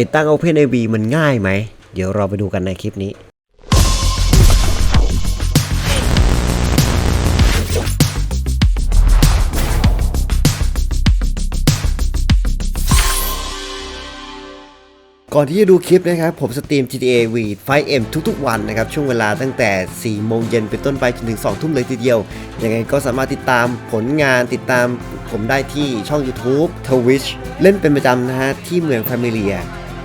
ติดตั้ง OpenAV มันง่ายไหม เดี๋ยวเราไปดูกันในคลิปนี้ก่อนที่จะดูคลิปนะครับ ผมสตรีม GTA V 5M ทุกๆ วันนะครับ ช่วงเวลาตั้งแต่ 4 โมงเย็นเป็นต้นไปจนถึง 2 ทุ่มเลยทีเดียว ยังไงก็สามารถติดตามผลงานติดตามผมได้ที่ช่อง YouTube Twitch เล่นเป็นประจำนะฮะ ที่เมือง Familia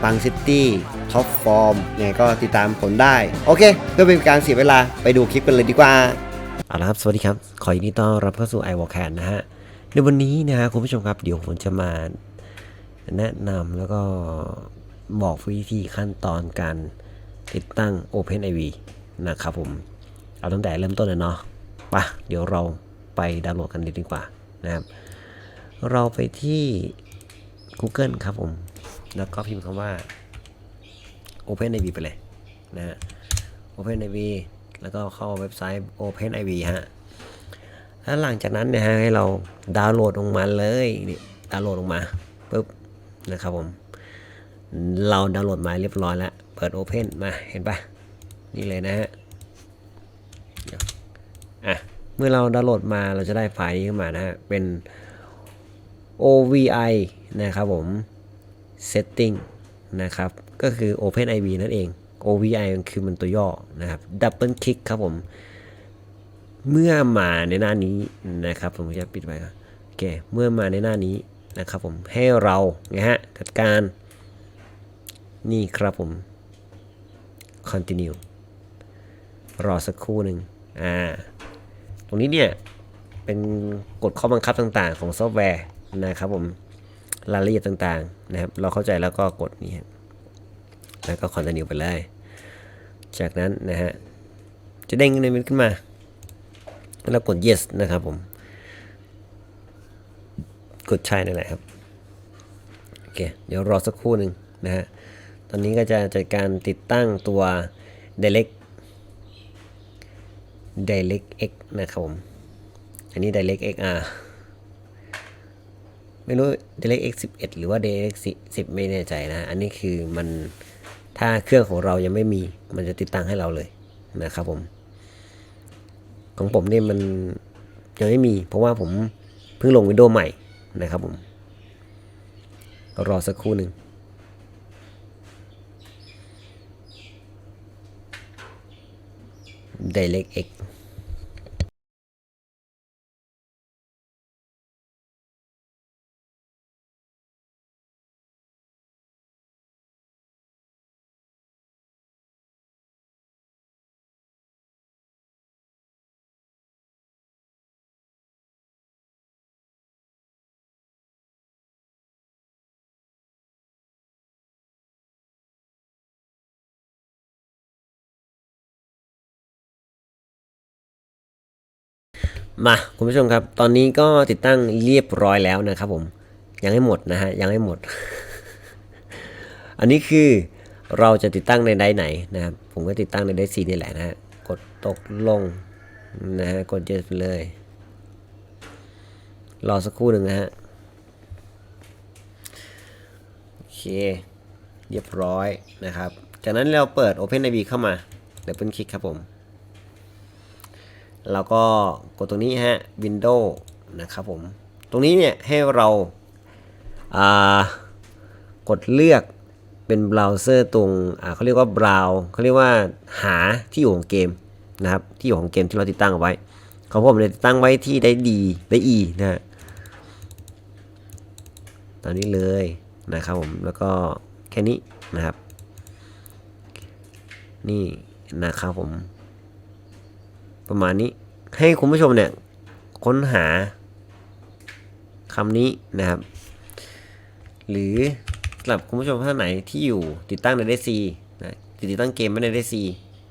ปังซิตี้ท็อปฟอร์มยังไงก็ติดตามผลได้ โอเคเพื่อเป็นการเสียเวลาไปดูคลิปกันเลยดีกว่าเอาละครับ สวัสดีครับ ขอยินดีต้อนรับเข้าสู่ i w a l k a n นะฮะ ในวันนี้นะฮะคุณผู้ชมครับ เดี๋ยวผมจะมาแนะนำแล้วก็บอกวิธีขั้นตอนการติดตั้ง OpenIV นะครับผม เอาตั้งแต่เริ่มต้นเลยเนาะปะเดี๋ยวเราไปดาวน์โหลดกันเลยดีกว่านะครับ เราไปที่ Google ครับผม แล้วก็พิมพ์คำว่า OpenIV ไปเลยนะฮะ OpenIV แล้วก็เข้าเว็บไซต์ OpenIV ฮะแล้วหลังจากนั้นเนี่ยฮะให้เราดาวน์โหลดลงมาเลยนี่ดาวน์โหลดลงมาปุ๊บนะครับผม เราดาวน์โหลดมาเรียบร้อยแล้ว เปิด Open มาเห็นปะนี่เลยนะฮะอะเมื่อเราดาวน์โหลดมาเราจะได้ไฟล์นี้ขึ้นมานะฮะเป็น OVI นะครับผม setting นะครับ ก็คือ OpenIV นั่นเอง OVI มันคือมันตัวย่อนะครับ double click ครับผม เมื่อมาในหน้านี้นะครับ ผมจะปิดไว้ครับโอเค เมื่อมาในหน้านี้นะครับผมให้เราไงฮะจัดการนี่ครับผม continue รอสักครู่หนึ่งอ่า ตรงนี้เนี่ย เป็นกฎข้อบังคับต่างๆ ของซอฟต์แวร์นะครับผม รายละเอียดต่างๆนะครับ เราเข้าใจแล้วก็กดนี่แล้วก็ continue ไปเลย จากนั้นนะฮะจะเด้งขึ้นมา แล้วกด yes นะครับผม กดใช่นั่นแหละครับโอเคเดี๋ยวรอสักครู่หนึ่งนะฮะตอนนี้ก็จะจัดการติดตั้งตัว direct direct x นะครับผม อันนี้ direct xr ไม่รู้ direct x 11 หรือว่า direct 10 ไม่แน่ใจนะ อันนี้คือมันถ้าเครื่องของเรายังไม่มี มันจะติดตั้งให้เราเลยนะครับผม ของผมเนี่ยมันยังไม่มี เพราะว่าผมเพิ่งลงวินโดีโอใหม่นะครับผม รอสักครู่หนึ่ง Direct X มาคุณผู้ชมครับ ตอนนี้ก็ติดตั้งเรียบร้อยแล้วนะครับผม ยังไม่หมดนะฮะ ยังไม่หมด อันนี้คือเราจะติดตั้งในไดร์ไหนนะครับ ผมก็ติดตั้งในไดซีนี่แหละนะฮะ กดตกลงนะฮะ กดเยสไปเลย รอสักครู่หนึ่งนะฮะ โอเค เรียบร้อยนะครับ จากนั้นเราเปิด OpenIV เข้ามา เดี๋ยวเพิ่นคลิกครับผม แล้วก็กดตรงนี้ฮะ Windows นะครับผม ตรงนี้เนี่ยให้เราากดเลือกเป็นเบราว์เซอร์ตรงเขาเรียกว่า Brow เขาเรียกว่าหาที่อยู่ของเกมนะครับ ที่อยู่ของเกมที่เราติดตั้งเอาไว้ของผมเลยติดตั้งไว้ที่ได้ดีได้ E นะฮะตอนนี้เลยนะครับผมแล้วก็แค่นี้นะครับ นี่นะครับผม ประมาณนี้ให้คุณผู้ชมเนี่ยค้นหาคำนี้นะครับ หรือสำหรับคุณผู้ชมท่านไหนที่อยู่ติดตั้งในไดซีนะติดตั้งเกมไม่ในไดซี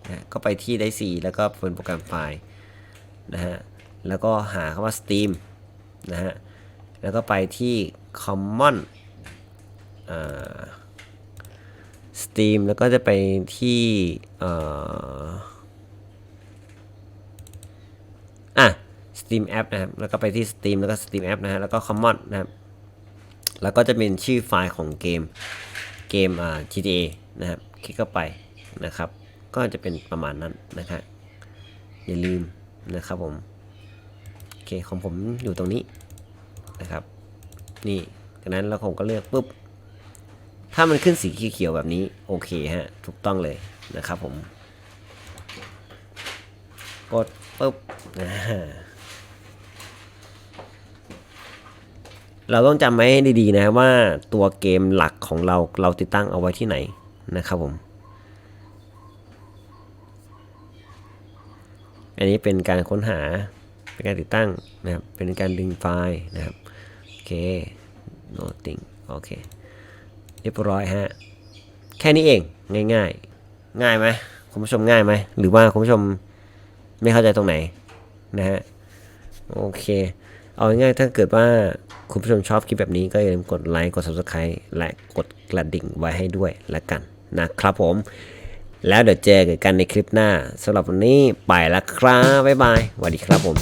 นะก็ไปที่ไดซีแล้วก็เป็นโปรแกรมไฟล์นะฮะแล้วก็หาคำว่า Steam นะฮะแล้วก็ไปที่ Common อ่า Steam แล้วก็จะไปที่เอ่อ อะ Steam App นะครับ แล้วก็ไปที่ Steam แล้วก็ Steam App นะฮะ แล้วก็ Common นะครับ แล้วก็จะเป็นชื่อไฟล์ของเกม เกมอ่า GTA นะครับ คลิกเข้าไปนะครับ ก็จะเป็นประมาณนั้นนะครับอย่าลืมนะครับผม โอเค ของผมอยู่ตรงนี้นะครับ นี่จากนั้นแล้วผมก็เลือกปุ๊บ ถ้ามันขึ้นสีเขียวๆแบบนี้ โอเคฮะ ถูกต้องเลยนะครับผม กดปุ๊บอ่า เราต้องจำไว้ให้ดีๆนะว่าตัวเกมหลักของเราเราติดตั้งเอาไว้ที่ไหนนะครับผมอันนี้เป็นการค้นหาเป็นการติดตั้งนะครับเป็นการดึงไฟล์นะครับโอเค nothing โอเคเรียบร้อยฮะแค่นี้เองง่ายๆ ง่ายไหมคุณผู้ชมง่ายไหมหรือว่าคุณผู้ชมไม่เข้าใจตรงไหนนะฮะโอเค เอาง่ายๆถ้าเกิดว่าคุณผู้ชมชอบคลิปแบบนี้ก็อย่าลืมกดไลค์กด subscribe และกดกระดิ่งไว้ให้ด้วยละกันนะครับผม แล้วเดี๋ยวเจอกันในคลิปหน้าสำหรับวันนี้ไปแล้วครับบ๊ายบายสวัสดีครับผม